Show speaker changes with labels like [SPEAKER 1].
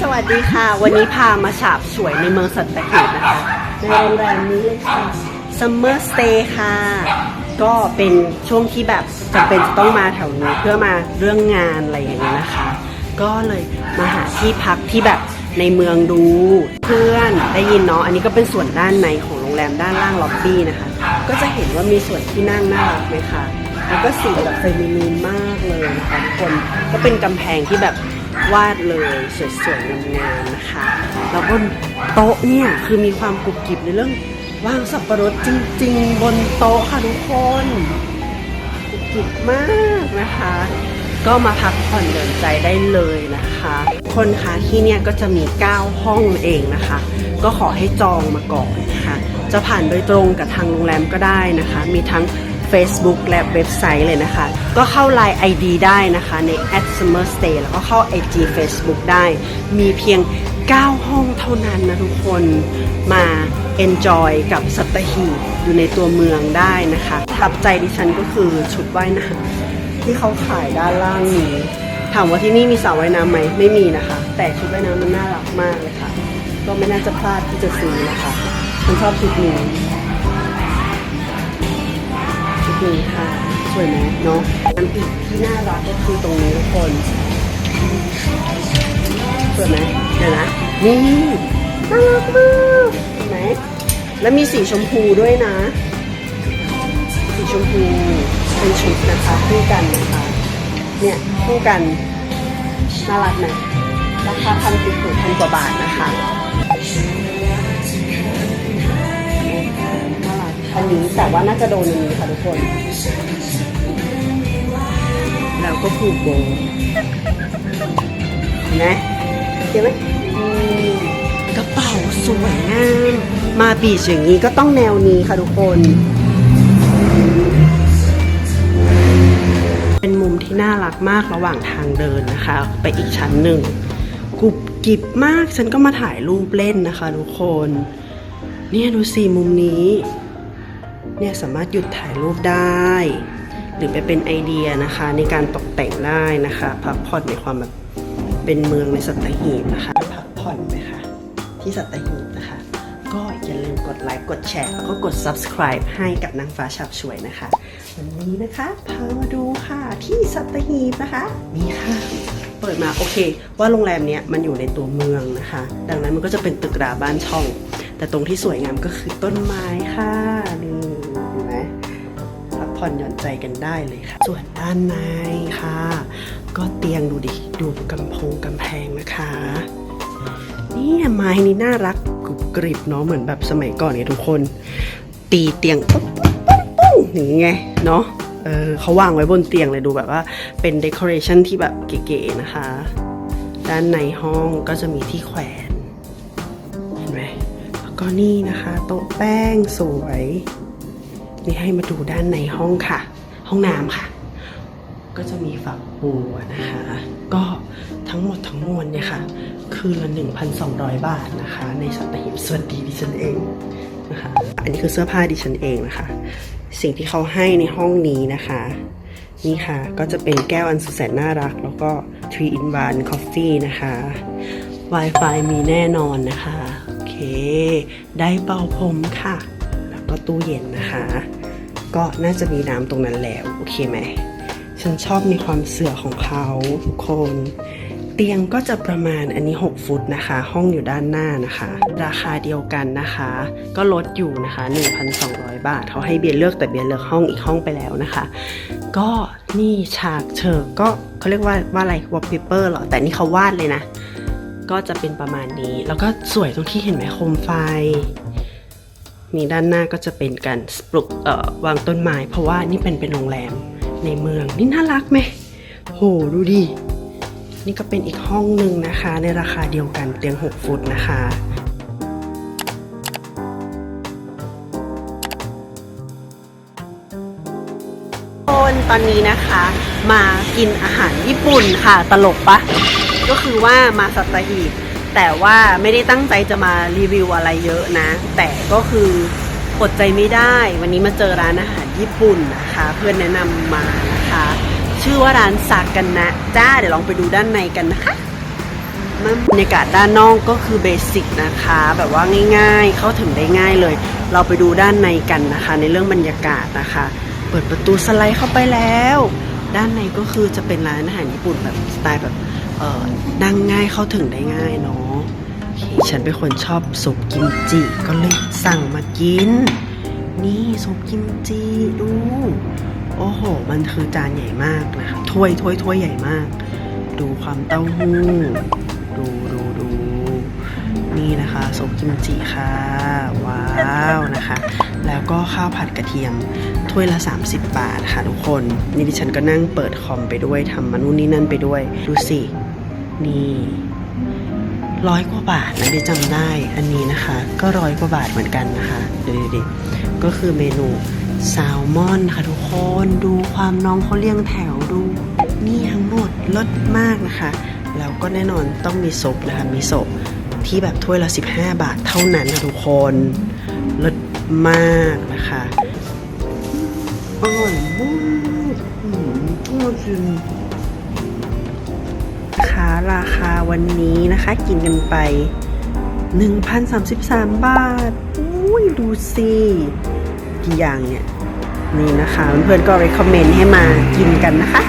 [SPEAKER 1] สวัสดีค่ะ วันนี้พามาฉาบสวยในเมืองสัตหีบนะคะในโรงแรมนี้เลยค่ะ Summer Stay ค่ะ ก็เป็นช่วงที่แบบจำเป็นจะต้องมาแถวนี้เพื่อมาเรื่องงานอะไรอย่างเงี้ยนะคะ ก็เลยมาหาที่พักที่แบบในเมืองดูเพื่อนได้ยินเนาะอันนี้ก็เป็นส่วนด้านในของโรงแรมด้านล่างล็อบบี้นะคะ ก็จะเห็นว่ามีส่วนที่นั่งน่ารักไหมคะแล้วก็สีแบบเฟมินีนมากเลยนะคะทุกคนก็เป็นกำแพงที่แบบ วาดเลยสวยๆงามๆนะคะ แล้วบนโต๊ะเนี่ยคือมีความกรุบกริบในเรื่องวางสับปะรดจริง ๆ บนโต๊ะค่ะทุกคนจิบมากนะคะ ก็มาพักผ่อนหย่อนใจได้เลยนะคะ คนคะที่เนี่ยก็จะมี 9 ห้องเองนะคะ ก็ขอให้จองมาก่อนนะคะ จะผ่านโดยตรงกับทางโรงแรมก็ได้นะคะ มีทั้ง Facebook และเว็บไซต์เลยนะคะ ก็เข้า Line ID ได้นะคะใน summer stay แล้วก็เข้า IG Facebook ได้ มีเพียง 9 ห้องเท่านั้นนะทุกคนมา enjoy กับสัตหีบอยู่ในตัวเมืองได้นะคะทับใจดิฉันก็คือชุดว่ายน้ำที่เขาขายด้านล่างนี้ถามว่าที่นี่มีสระว่ายน้ำไหมไม่มีนะคะ แต่ชุดว่ายน้ำมันน่ารักมากเลยค่ะ ก็ไม่น่าจะพลาดที่จะซื้อนะคะฉันชอบชุดนี้ ชุดนี้ค่ะสวยไหมเนาะอันอีกที่น่ารักก็คือตรงนี้ทุกคนสวยไหมเดี๋ยวนะนี่น่ารักมากเห็นไหมแล้วมีสีชมพูด้วยนะ สีชมพูเป็นชุดนะคะคู่กันนะคะเนี่ยคู่กันน่ารักไหมราคาพันสิบถึงพันกว่าบาทนะคะ อันนี้แต่ว่าน่าจะโดนอันนี้ค่ะทุกคนแล้วก็ผูกโบนไหมเห็นไหมกระเป๋าสวยงามมาบีชอย่างนี้ก็ต้องแนวนี้ค่ะทุกคน เป็นมุมที่น่ารักมากระหว่างทางเดินนะคะ ไปอีกชั้นหนึ่งกรุบกิบมากฉันก็มาถ่ายรูปเล่นนะคะทุกคน เนี่ยดูสิมุมนี้ เนี่ยสามารถหยุดถ่ายรูปได้ หรือไปเป็นไอเดียนะคะในการตกแต่งได้นะคะพักผ่อนในความแบบเป็นเมืองในสัตหีบนะคะพักผ่อนไหมคะ ที่สัตหีบนะคะ ก็อย่าลืมกดไลค์กดแชร์แล้วก็กด subscribe ให้กับนางฟ้าฉับช่วยนะคะ วันนี้นะคะพามาดูค่ะที่สัตหีบนะคะนี่ค่ะเปิดมาโอเค ว่าโรงแรมเนี้ยมันอยู่ในตัวเมืองนะคะ ดังนั้นมันก็จะเป็นตึกราบ้านช่อง แต่ตรงที่สวยงามก็คือต้นไม้ค่ะนี่เห็นไหมพักผ่อนหย่อนใจกันได้เลยค่ะ ส่วนด้านในค่ะ ก็เตียงดูดิดูกำพงกำแพงนะคะนี่ไม้นี่น่ารักกรุบกริบเนาะเหมือนแบบสมัยก่อนเนี่ยทุกคน ตีเตียงปุ๊บปุ๊บปุ๊บปุ๊บอย่างเงี้ยเนาะเออเขาวางไว้บนเตียงเลยดูแบบว่าเป็นเดคอเรชันที่แบบเก๋ๆนะคะ ด้านในห้องก็จะมีที่แขวน เห็นไหม ก็นี่นะคะ โต๊ะแป้งสวย นี่ให้มาดูด้านในห้องค่ะ ห้องน้ำค่ะ ก็จะมีฝักบัวนะคะ ก็ทั้งหมดทั้งมวลเนี่ยค่ะ คืนละ 1,200 บาทนะคะ ในสัตหีบสวัสดีดิฉันเองนะคะ อันนี้คือเสื้อผ้าดิฉันเองนะคะ สิ่งที่เขาให้ในห้องนี้นะคะ นี่ค่ะ ก็จะเป็นแก้วอันสุดแสนน่ารัก แล้วก็ 3 in 1 coffee นะคะ Wi-Fi มีแน่นอนนะคะ ได้เป่าผมค่ะ แล้วก็ตู้เย็นนะคะ ก็น่าจะมีน้ำตรงนั้นแล้ว โอเคไหม ฉันชอบในความเสื่อของเขาทุกคน เตียงก็จะประมาณอันนี้ 6 ฟุตนะคะ ห้องอยู่ด้านหน้านะคะ ราคาเดียวกันนะคะ ก็ลดอยู่นะคะ 1,200 บาทเขาให้เบียร์เลือกแต่เบียร์เลือกห้องอีกห้องไปแล้วนะคะ ก็นี่ฉากเชิงก็เขาเรียกว่าว่าอะไรวอลเปเปอร์เหรอแต่นี่เขาวาดเลยนะ ก็จะเป็นประมาณนี้ แล้วก็สวยตรงที่เห็นไหมโคมไฟนี่ด้านหน้าก็จะเป็นการปลูกเอ่อวางต้นไม้เพราะว่านี่เป็นเป็นโรงแรมในเมืองนี่น่ารักไหมโหดูดินี่ก็เป็นอีกห้องหนึ่งนะคะ ในราคาเดียวกันเตียง 6 ฟุตนะคะคนตอนนี้นะคะ มากินอาหารญี่ปุ่นค่ะตลกปะ ก็คือว่ามาสัตหีบแต่ว่าไม่ได้ตั้งใจจะมารีวิวอะไรเยอะนะ แต่ก็คืออดใจไม่ได้ วันนี้มาเจอร้านอาหารญี่ปุ่นนะคะ เพื่อนแนะนำมานะคะ ชื่อว่าร้านซากันนะจ้าเดี๋ยวลองไปดูด้านในกันนะคะบรรยากาศด้านนอกก็คือเบสิกนะคะ แบบว่าง่าย ๆ เข้าถึงได้ง่ายเลย เราไปดูด้านในกันนะคะ ในเรื่องบรรยากาศนะคะ เปิดประตูสไลด์เข้าไปแล้ว ด้านในก็คือจะเป็นร้านอาหารญี่ปุ่นแบบสไตล์แบบ เออนั่งง่ายเข้าถึงได้ง่ายเนาะฉันเป็นคนชอบซุปกิมจิก็เลยสั่งมากิน นี่ซุปกิมจิดู โอ้โห มันคือจานใหญ่มากนะคะถ้วยถ้วยถ้วยใหญ่มาก ดูความเต้าหู้ ดูดูดูนี่นะคะซุปกิมจิค่ะ ว้าวนะคะ แล้วก็ข้าวผัดกระเทียม ถ้วยละ 30 บาทค่ะทุกคน นี่ดิฉันก็นั่งเปิดคอมไปด้วยทำมานู่นนี่นั่นไปด้วย ดูสิ นี่ร้อยกว่าบาทนะดิจำได้อันนี้นะคะ ก็ร้อยกว่าบาทเหมือนกันนะคะดูดิก็คือเมนูแซลมอนค่ะทุกคนดูความน้องเขาเรียงแถวดูนี่ทั้งหมดลดมากนะคะแล้วก็แน่นอนต้องมีซุปนะคะมีซุปที่แบบถ้วยละ 15 บาทเท่านั้นนะทุกคนลดมากนะคะอร่อยมากอืมต้องมากินนะคะ ราคาวันนี้นะคะ กินกันไป 1,033 บาทอุ้ยดูสิกี่อย่างเนี่ย นี่นะคะ เพื่อนๆก็ recommend ให้มากินกันนะคะ